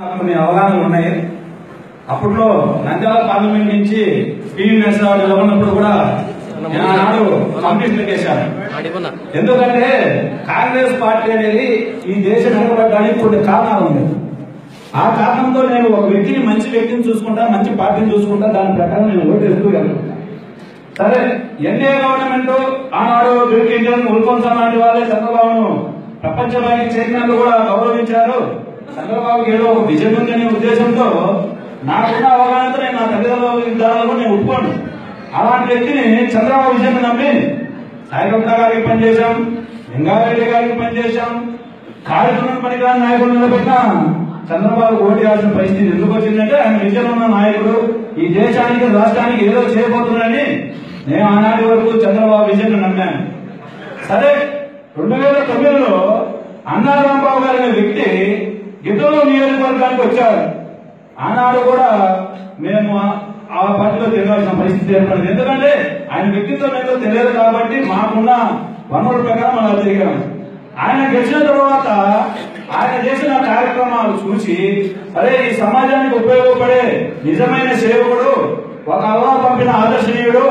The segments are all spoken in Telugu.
కొన్ని అవగాహనలు ఉన్నాయి. అప్పట్లో నంద్యాల పార్లమెంట్ నుంచి పివి నరసింహారావు ఉన్నప్పుడు కూడా ఆనాడు కమ్యూనిస్టులకు ఎందుకంటే కాంగ్రెస్ పార్టీ అనేది ఈ దేశం నిలబడడానికి కొన్ని కారణాలు ఉన్నాయి. ఆ కారణంతో నేను ఒక వ్యక్తిని మంచి వ్యక్తిని చూసుకుంటా మంచి పార్టీని చూసుకుంటా దాని ప్రకారం నేను ఓటు వేస్తూ సరే ఎన్డీఏ గవర్నమెంట్ ఆనాడు బిల్ ఇండియన్ ఉల్కొంస లాంటి వాళ్ళే చంద్రబాబును ప్రపంచ బ్యాంక్ చైర్మన్ కూడా గౌరవించారు. చంద్రబాబుకి ఏదో ఒక విజయం ఉందనే ఉద్దేశంతో నాకున్న అవగాహనతో నేను నా తల్లిదండ్రుల విధానాలను నేను ఒప్పుకోను. అలాంటి వ్యక్తిని చంద్రబాబు విజయం నమ్మి సాయిగుప్తా గారికి పనిచేశాం లింగారెడ్డి గారికి పనిచేశాం కార్యక్రమం పనికిరాని నాయకుడు నిలబెట్టిన చంద్రబాబు ఓటేయాల్సిన పరిస్థితి ఎందుకు వచ్చిందంటే ఆయన విజయంలో ఉన్న నాయకుడు ఈ దేశానికి రాష్ట్రానికి ఏదో చేయబోతున్నాడని నేను ఆనాటి వరకు చంద్రబాబు విజయం నమ్మాను. సరే రెండు వేల తొమ్మిదిలో అన్నారాంబాబు గారి వ్యక్తి గిద్దలూరు నియోజకవర్గానికి వచ్చారు. ఆనాడు కూడా మేము ఆ- ఆ పార్టీలో తిరగాల్సిన పరిస్థితి ఏర్పడింది. ఎందుకంటే ఆయన వ్యక్తిత్వం ఏదో తెలియదు కాబట్టి మాకున్న వనరుల ప్రకారం అలా తిరిగాము ఆయన గెలిచిన తర్వాత ఆయన చేసిన కార్యక్రమాలు చూసి అరే ఈ సమాజానికి ఉపయోగపడే నిజమైన సేవకుడు ఒక అల్లా పంపిన ఆదర్శనీయుడు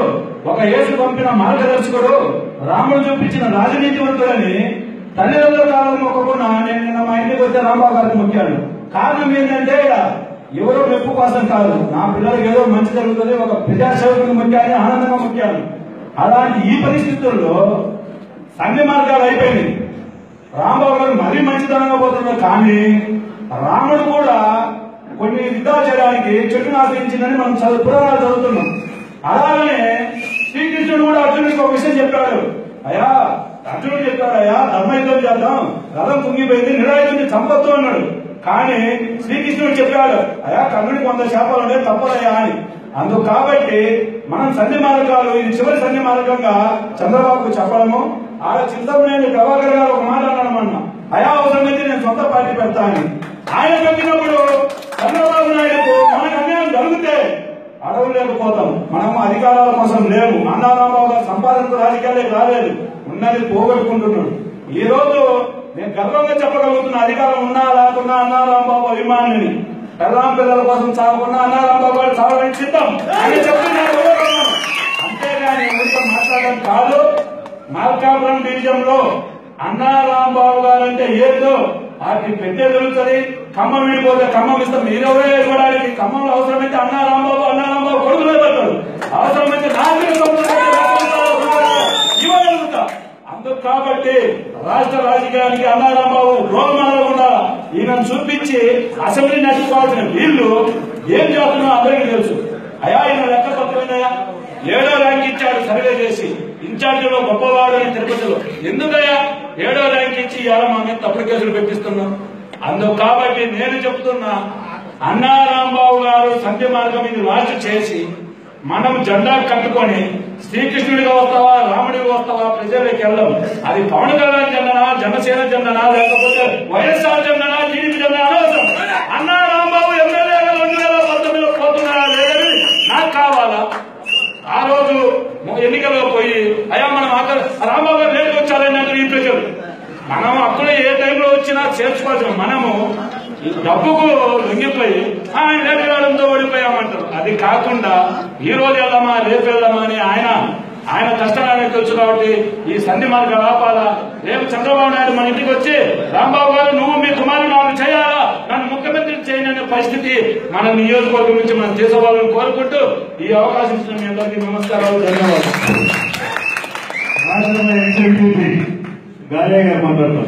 ఒక యేసు పంపిన మార్గదర్శకుడు రాముడు చూపించిన రాజనీతివంతుడని తల్లిదండ్రుల కాలం మొక్కకుండా నేను మా ఇంటికి వచ్చే రాంబాబు గారికి మొక్కాను కారణం ఏంటంటే ఎవరో మెప్పు కోసం కాదు. నా పిల్లలకి ఏదో మంచి జరుగుతుంది ఒక ప్రజాసేవకుని మొక్కాను ఆనందంగా మొక్కాను అలాంటి ఈ పరిస్థితుల్లో సంఘ మార్గాలు అయిపోయినాయి. రాంబాబు గారు మరీ మంచితనంగా పోతున్నారు కానీ రాముడు కూడా కొన్ని యుద్ధాలు చేయడానికి చెట్టును ఆశ్రయించిందని మనం చదువు పురాణాలు చదువుతున్నాం. అలాగనే శ్రీకృష్ణుడు కూడా అర్జునుడికి ఒక విషయం చెప్పాడు. అయ్యా అర్జునుడు చెప్పాడు అయ్యా ధర్మయుద్ధం చేద్దాం. రథం కుంగిపోయింది నిరాయుధుని చంపొద్దు అన్నాడు. కానీ శ్రీకృష్ణుడు చెప్పాడు అయ్యా కర్ణుడికి వంద శాపాలు ఉండే తప్పదయ్యా అని. అందుకు కాబట్టి మనం సంధి మార్గాలు ఇది చివరి సంధి మార్గంగా చంద్రబాబుకు చెప్పడము. ఆడ చింతమనేని ప్రభాకర్ గారు ఒక మాట అన్నాడమన్నా అయా అవసరమైతే నేను సొంత పార్టీ పెడతాను ఆయన పెట్టినప్పుడు చంద్రబాబు నాయుడు మనకు అన్యాయం జరిగితే అడవులు లేకపోతాం మనం అధికారాల కోసం లేము. అన్నారామరావు గారు సంపాదనకు రాజకీయాలకు రాలేదు ఉన్నది పోగొట్టుకుంటున్నాడు. ఈ రోజు నేను గర్వంగా చెప్పగలుగుతున్న అధికారం ఉన్నా లేకున్నా అన్నారాంబాబు అభిమానిని. పెళ్ళాం పిల్లల కోసం చావకుండా అన్నారాంబాబు గారు చావడానికి సిద్ధం అని చెప్తున్నాను అంతేగాని మాట్లాడడం కాదు. మార్కాపురం డివిజన్లో అన్నారాంబాబు గారు అంటే ఏదో వాటికి పెట్టే దొరుకుతుంది ఖమ్మం విడిపోతే ఖమ్మం ఇస్తాం. మీరెవరే ఇవ్వడానికి ఖమ్మంలో అవసరమైతే అన్నారాంబాబు అన్నారాంబాబు కొడుకులే పెడతాడు అవసరమైతే నాలుగు కాబట్టి రాష్ట్ర రాజకీయానికి అన్నారాంబాబు రోల్ మోడల్ ఉండాలా ఈయనను చూపించి అసెంబ్లీ నడుచుకోవాల్సిన వీళ్ళు ఏం చేస్తున్నా అందరికీ తెలుసు. అయా ఈయన లెక్క తక్కువైనాయా ఏడో ర్యాంక్ ఇచ్చాడు సర్వే చేసి. ఇన్ఛార్జిలో గొప్పవాడు అని తిరుపతిలో. ఎందుకయ్యా? ఏడో ర్యాంక్ ఇచ్చి ఇవాళ మా మీద తప్పుడు కేసులు పెట్టిస్తున్నాం అందుకు కాబట్టి నేను చెప్తున్నా అన్నారాంబాబు గారు సంధ్య మార్గం ఇది లాస్ట్ చేసి మనం జెండా కట్టుకొని శ్రీకృష్ణుడిగా వస్తావా రాముడిగా వస్తావా ప్రజల్లోకి వెళ్ళం అది పవన్ కళ్యాణ్ జెండనా జనసేన జెండనా లేకపోతే వైఎస్ఆర్ జెండనా టీడీపీ జెండా అనవసరం. అన్నా రాంబాబు ఎమ్మెల్యేగా రెండు వేల పంతొమ్మిదిలో పోతున్నారా లేదని నాకు కావాలా? ఆ రోజు ఎన్నికల్లో పోయి అయ్యా మనం అక్కడ రాంబాబు గారు లేట్ వచ్చారని అంటారు ఈ ప్రజలు. మనం అప్పుడే ఏ టైంలో వచ్చినా చేర్చుకోవాల్సిన మనము డబ్బుకు లొంగిపోయి ఆయన లేట్ రావడంతో ఓడిపోయామంటారు. అది కాకుండా ఈ రోజు వెళ్దామా రేపు వెళ్దామా అని ఆయన ఆయన కష్టాలని తెలుసు కాబట్టి ఈ సంధి మార్గ ఆపాలా. రేపు చంద్రబాబు నాయుడు మన ఇంటికి వచ్చి రాంబాబు గారు నువ్వు మీ కుమారుడు నాకు చేయాలా? నన్ను ముఖ్యమంత్రి చేయననే పరిస్థితి మన నియోజకవర్గం నుంచి మనం చేసుకోవాలని కోరుకుంటూ ఈ అవకాశం ఇచ్చిన మీ అందరికీ నమస్కారాలు ధన్యవాదాలు. గారు మాట్లాడతారు.